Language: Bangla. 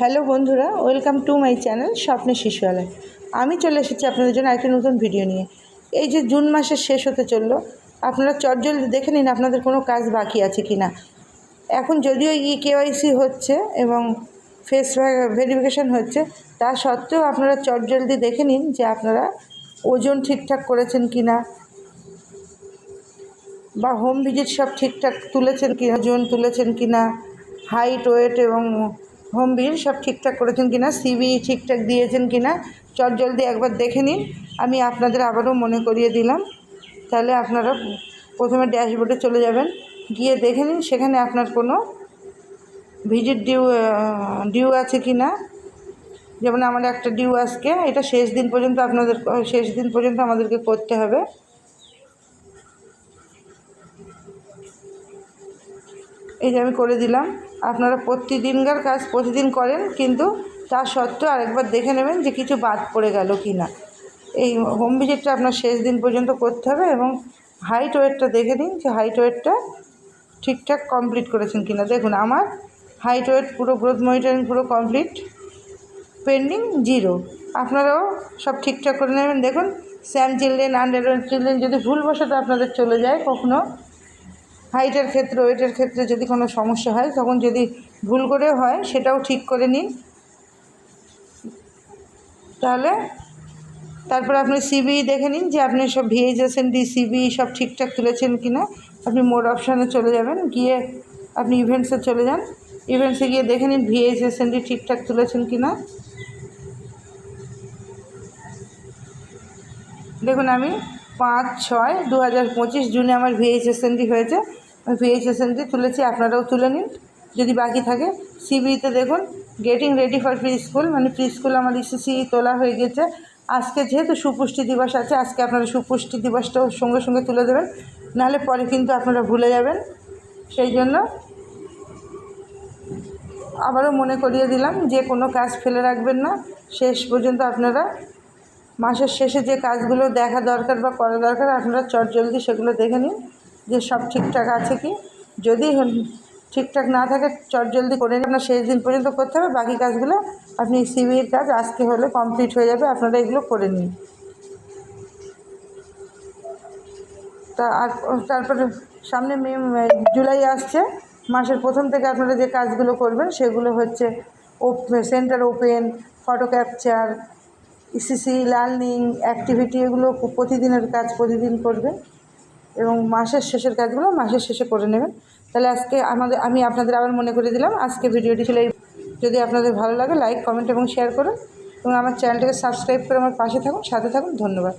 হ্যালো বন্ধুরা, ওয়েলকাম টু মাই চ্যানেল স্বপ্নের শিশুয়ালয় আমি চলে এসেছি আপনাদের জন্য একটা নতুন ভিডিও নিয়ে। এই যে জুন মাসের শেষ হতে চলল, আপনারা চটজলদি দেখে নিন আপনাদের কোনো কাজ বাকি আছে কি না। এখন যদিও ই কেওয়াইসি হচ্ছে এবং ফেস ভেরিফিকেশন হচ্ছে, তা সত্ত্বেও আপনারা চটজলদি দেখে নিন যে আপনারা ওজন ঠিকঠাক করেছেন কি না, বা হোম ভিজিট সব ঠিকঠাক তুলেছেন কি ওজন তুলেছেন কি না, হাইট, ওয়েট এবং হোম ভিজিট সব ঠিকঠাক করেছেন কি না সিবি ঠিকঠাক দিয়েছেন কি না চট জলদি একবার দেখে নিন। আমি আপনাদের আবারও মনে করিয়ে দিলাম। তাহলে আপনারা প্রথমে ড্যাশবোর্ডে চলে যাবেন। গিয়ে দেখে নিন সেখানে আপনার কোনো ভিজিট ডিউ ডিউ আছে কি না যেমন আমার একটা ডিউ আজকে, এটা শেষ দিন পর্যন্ত আপনাদের, শেষ দিন পর্যন্ত আমাদেরকে করতে হবে। এই যে আমি করে দিলাম। আপনারা প্রতিদিনকার কাজ প্রতিদিন করেন, কিন্তু তা সত্ত্বেও আরেকবার দেখে নেবেন যে কিছু বাদ পড়ে গেল কি না এই হোম ভিজিটটা আপনার শেষ দিন পর্যন্ত করতে হবে এবং হাইট ওয়েটটা দেখে নিন যে হাইট ওয়েটটা ঠিকঠাক কমপ্লিট করেছেন কি না দেখুন, আমার হাইট ওয়েট পুরো গ্রোথ মনিটরিং পুরো কমপ্লিট পেন্ডিং জিরো আপনারাও সব ঠিকঠাক করে নেবেন। দেখুন স্যাম চিলড্রেন আন্ডার চিলড্রেন যদি ভুলবশত আপনাদের চলে যায় কখনো হাইটের ক্ষেত্রে, ওয়েটের ক্ষেত্রে যদি কোনো সমস্যা হয়, তখন যদি ভুল করে হয়, সেটাও ঠিক করে নিন। তাহলে তারপর আপনি সিবি দেখে নিন যে আপনি সব ভিএইচএসএনডি সিবি সব ঠিকঠাক তুলেছেন কি না আপনি মোড অপশানে চলে যাবেন, গিয়ে আপনি ইভেন্টসে চলে যান। ইভেন্টসে গিয়ে দেখে নিন ভিএইচএসএনডি ঠিকঠাক তুলেছেন কি না দেখুন আমি পাঁচ ছয় দু হাজার পঁচিশ জুনে আমার ভিএইচএসএনডি হয়েছে। আমি ভিএইচএসএনডি তুলেছি, আপনারাও তুলে নিন। যদি বাকি থাকে সিবিতে দেখুন getting ready for pre school মানে প্রি স্কুল আমার ইসিসি তোলা হয়ে গেছে। আজকে যেহেতু সুপুষ্টি দিবস আছে, আজকে আপনারা সুপুষ্টি দিবসটাও সঙ্গে সঙ্গে তুলে দেবেন। নাহলে পরে কিন্তু আপনারা ভুলে যাবেন। সেই জন্য আবারও মনে করিয়ে দিলাম যে কোনো কাজ ফেলে রাখবেন না। শেষ পর্যন্ত আপনারা মাসের শেষে যে কাজগুলো দেখা দরকার বা করা দরকার, আপনারা চট জলদি সেগুলো দেখে নিন। যে সব ঠিকঠাক আছে কি? যদি ঠিকঠাক না থাকে, চট জলদি করে নিন। আপনার শেষ দিন পর্যন্ত করতে হবে, বাকি কাজগুলো আপনি সিবির কাজ আজকে হলে কমপ্লিট হয়ে যাবে, আপনারা এগুলো করে নিন। তা আর তারপরে সামনে মে জুলাই আসছে, মাসের প্রথম থেকে আপনারা যে কাজগুলো করবেন, সেগুলো হচ্ছে centre open, photo capture, ECC learning, activity, এগুলো প্রতিদিনের কাজ প্রতিদিন করবেন। এবং মাসের শেষের কাজগুলো মাসের শেষে করে নেবেন। তাহলে আজকে আমাদের আমি আপনাদের আবার মনে করে দিলাম, আজকে ভিডিওটি ছিল যদি আপনাদের ভালো লাগে লাইক কমেন্ট এবং শেয়ার করুন। এবং আমার চ্যানেলটাকে সাবস্ক্রাইব করে আমার পাশে থাকুন, সাথে থাকুন, ধন্যবাদ।